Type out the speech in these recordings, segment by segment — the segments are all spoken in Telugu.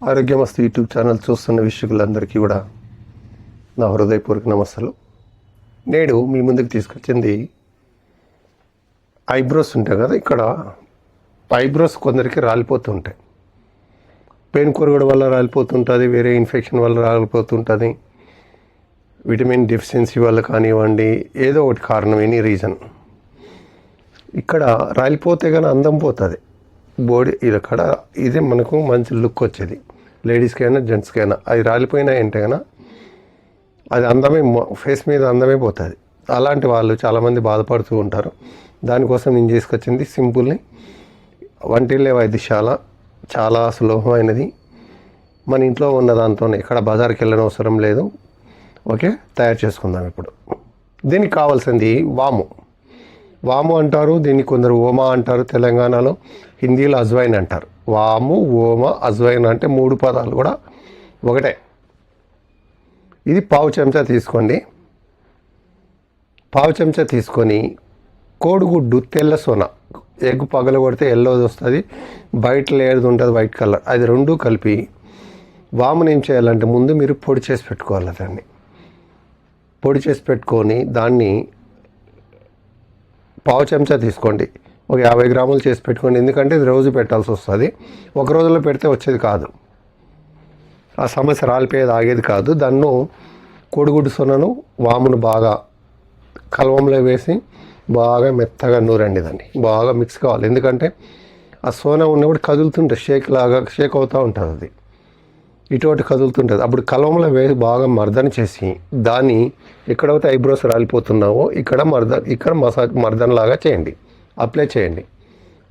ఆరోగ్యమస్తు యూట్యూబ్ ఛానల్ చూస్తున్న వీక్షకులందరికీ కూడా నా హృదయపూర్వక నమస్సలు. నేడు మీ ముందుకు తీసుకొచ్చింది ఐబ్రోస్ ఉంటాయి కదా ఇక్కడ ఐబ్రోస్ కొందరికి రాలిపోతుంటాయి పెయిన్ కూరగడ వల్ల రాలిపోతుంటుంది వేరే ఇన్ఫెక్షన్ వల్ల రాలిపోతుంటుంది విటమిన్ డెఫిషియన్సీ వల్ల కానివ్వండి ఏదో ఒకటి కారణం ఎనీ రీజన్. ఇక్కడ రాలిపోతే కానీ అందం పోతుంది. బోడి ఇది అక్కడ ఇదే మనకు మంచి లుక్ వచ్చేది. లేడీస్కైనా జెంట్స్కైనా అది రాలిపోయినా అంటే కన్నా అది అందమే ఫేస్ మీద అందమే పోతుంది. అలాంటి వాళ్ళు చాలామంది బాధపడుతూ ఉంటారు. దానికోసం నేను చేసుకొచ్చింది సింపుల్ని. వంటిల్లే వైద్యశాల చాలా సులభమైనది. మన ఇంట్లో ఉన్న దాంతో ఇక్కడ బజార్కి వెళ్ళని అవసరం లేదు. ఓకే? తయారు చేసుకుందాం ఇప్పుడు. దీనికి కావాల్సింది వాము. వాము అంటారు దీన్ని కొందరు ఓమా అంటారు తెలంగాణలో. హిందీలో అజ్వైన్ అంటారు. వాము ఓమ అజ్వైన్ అంటే మూడు పదాలు కూడా ఒకటే. ఇది పావు చెంచా తీసుకోండి. పావు చెంచా తీసుకొని కోడిగుడ్డు తెల్ల సోన. ఎగ్ పగలగొడితే ఎల్లోది వస్తుంది బయట లేయర్ది ఉంటుంది వైట్ కలర్. అది రెండు కలిపి వామును ఏం చేయాలంటే ముందు మీరు పొడి చేసి పెట్టుకోవాలి దాన్ని. పొడి చేసి పెట్టుకొని దాన్ని పావు చెంచా తీసుకోండి. ఒక యాభై గ్రాములు చేసి పెట్టుకోండి. ఎందుకంటే ఇది రోజు పెట్టాల్సి వస్తుంది. ఒక రోజులో పెడితే వచ్చేది కాదు. ఆ సమస్య రాలిపోయేది ఆగేది కాదు. దాన్ని కోడిగుడ్డు సొనను వామును బాగా కలవంలో వేసి బాగా మెత్తగా నూరండి దాన్ని. బాగా మిక్స్ కావాలి. ఎందుకంటే ఆ సోన ఉన్నప్పుడు కదులుతుంటే షేక్ లాగా షేక్ అవుతూ ఉంటుంది అది. ఇటువంటి కదులుతుంటుంది. అప్పుడు కలవంలో వేసి బాగా మర్దన చేసి దాన్ని ఎక్కడైతే ఐబ్రోస్ రాలిపోతున్నావో ఇక్కడ మర్దన్ ఇక్కడ మసాజ్ మర్దన లాగా చేయండి. అప్లై చేయండి.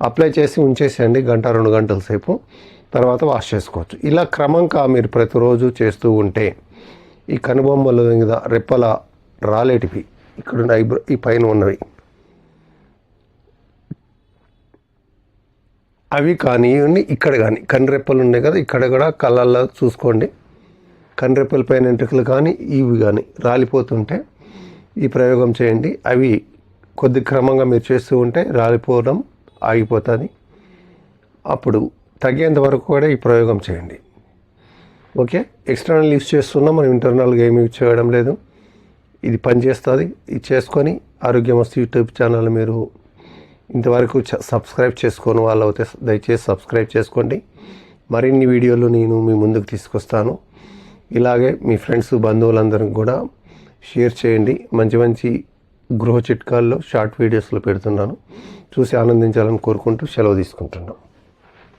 అప్లై చేసి ఉంచేసేయండి గంట రెండు గంటల సేపు. తర్వాత వాష్ చేసుకోవచ్చు. ఇలా క్రమంగా మీరు ప్రతిరోజు చేస్తూ ఉంటే ఈ కనుబొమ్మల మీద రెప్పల రాలేటివి. ఇక్కడ ఉన్న ఐబ్రో ఈ పైన ఉన్నవి. అవి కానివ్వండి ఇక్కడ కానీ. కన్రెప్పలు ఉన్నాయి కదా ఇక్కడ కూడా కళ్ళల్లో చూసుకోండి. కన్రెప్పల పైన వెంట్రుకలు కానీ ఇవి కానీ రాలిపోతుంటే ఈ ప్రయోగం చేయండి. అవి కొద్ది క్రమంగా మీరు చేస్తూ ఉంటే రాలిపోవడం ఆగిపోతుంది. అప్పుడు తగ్గేంత వరకు కూడా ఈ ప్రయోగం చేయండి. ఓకే? ఎక్స్టర్నల్ యూస్ చేస్తున్నా మనం ఇంటర్నల్గా ఏమి యూజ్ చేయడం లేదు. ఇది పనిచేస్తుంది. ఇది చేసుకొని ఆరోగ్యం వస్తు యూట్యూబ్ ఛానల్ మీరు ఇంతవరకు సబ్స్క్రైబ్ చేసుకోని వాళ్ళు అయితే దయచేసి సబ్స్క్రైబ్ చేసుకోండి. మరిన్ని వీడియోలు నేను మీ ముందుకు తీసుకొస్తాను. ఇలాగే మీ ఫ్రెండ్స్ బంధువులందరికీ కూడా షేర్ చేయండి. మంచి మంచి గృహ చిట్కాల్లో షార్ట్ వీడియోస్లో పెడుతున్నాను. చూసి ఆనందించాలని కోరుకుంటూ సెలవు తీసుకుంటున్నాను.